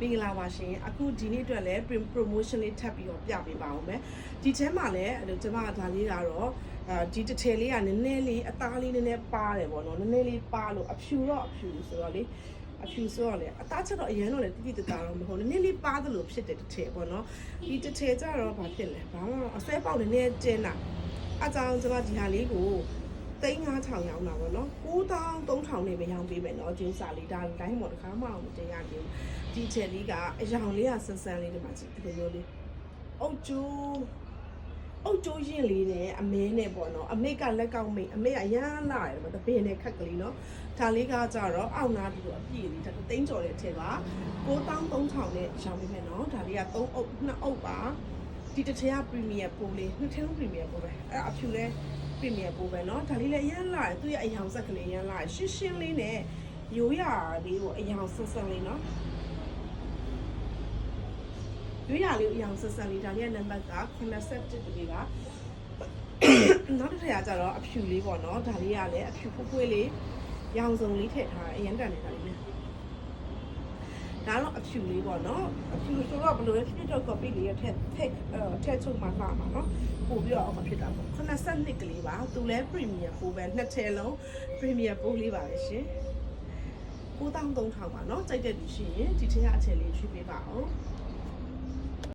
မင်္ဂလာပါရှင်အခုဒီနေ့အတွက်လည်း promotion လေးထပ်ပြီးတော့ပြပေးပါအောင်မယ်ဒီထဲမှာလည်းအဲ့လိုကျွန်မဒါလေးကတော့အဲဒီတစ်ထည်လေးကနည်းနည်းလေးအသားလေးနည်းနည်းပါတယ်ပေါ့နော်နည်းနည်းလေးပါလို့အဖြူတော့အဖြူဆိုတော့လေအဖြူဆိုတော့လေအသားချက်တော့အရင်တော့လေတိတိတသားတော့မဟုတ်နည်းနည်းလေးပါသလိုဖြစ်တဲ့တစ်ထည်ပေါ့နော်ဒီတစ်ထည်ကျတော့ဘာဖြစ်လဲဘာမှအစွဲပေါက်နည်းနည်းကျင်းတာအကြောင်းကျွန်မဒီဟာလေးကို သိန်း9000ရောင်းတာပေါ့နော်9300နဲ့ပဲရောင်းပေးမယ်နော်ကျင်းစာလေးဒါတိုင်းပေါ်တစ်ခါမှမတင်ရဘူးဒီချက်လေးကအယောင်လေးကဆန်းဆန်းလေးဒီမှာကြည့်ဒီလိုမျိုးလေးအုတ်ကျိုးအုတ်ကျိုးရင်လေးနဲ့အမဲနဲ့ပေါ့နော်အမေကလက်ကောက်မိတ်အမေကရမ်းလာတယ်ပေါ့တပင်းနဲ့ခက်ကလေးနော်ဒါလေးကကြတော့အောက်နာဒီလိုအပြည့်လေးဒါသိန်းကျော်တဲ့ထက်က9300နဲ့ရောင်းပေးမယ်နော်ဒါလေးက3အုပ်2အုပ်ပါဒီတစ်ထက်ကပရီမီယာပိုးလေးနှစ်ထက်လုံးပရီမီယာပိုးပဲအဲ့အဖြူလဲ ပရီမီယာပိုးပဲเนาะဒါလေးလည်းအရန်လာတယ်သူ့ရဲ့အယောင်ဆက်ကလေးအရန်လာတယ်ရှင်းရှင်းလေးနဲ့ရိုးရာလေးကိုအယောင်ဆက်ဆက်လေးเนาะရိုးရာလေးကိုအယောင်ဆက်ဆက်လေးဒါလေးရဲ့နံပါတ်က87တလေးပါနောက်တစ်ထပ်ကကြတော့အဖြူလေးပေါ့เนาะဒါလေးကလည်းအဖြူဖွဖွလေးရောင်စုံလေးထည့်ထားတယ်အရန်တန်နေတာလေးနဲ့ ဒါတော့အဖြူလေးပေါ့နော်အဖြူဆိုတော့ဘယ်လိုလဲဖြစ်ဖြစ်တော့ copy လေးရထက်ထက်အဲထက်ချုပ်မှလာမှာနော်ပို့ပြီးတော့အောင်ဖြစ်တာပေါ့82ကလေးပါသူလဲ premium ပို့ပဲနှစ်ထည်လုံး premium ပို့လေးပါပဲရှင်9300ပါเนาะကြိုက်တဲ့လူရှိရင်ဒီထက်အချယ်လေးရွှေ့ပေးပါအောင်